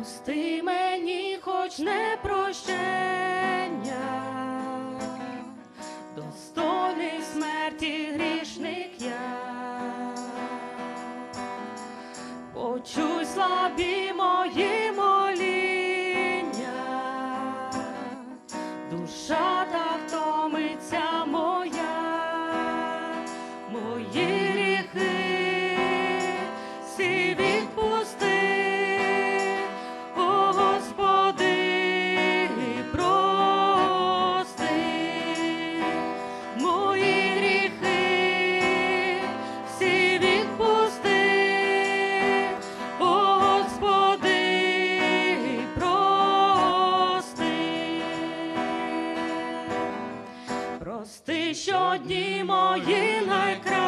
Прости мені хоч не прощення, достойний смерті грішник я, почуй слабі мої моління, душа так втомиться. одні мої найкращі.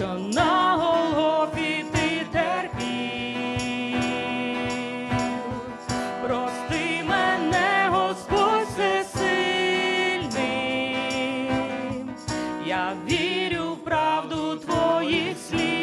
що на голові ти терпів. Прости мене, Господь всесильний, я вірю в правду твоїх слів.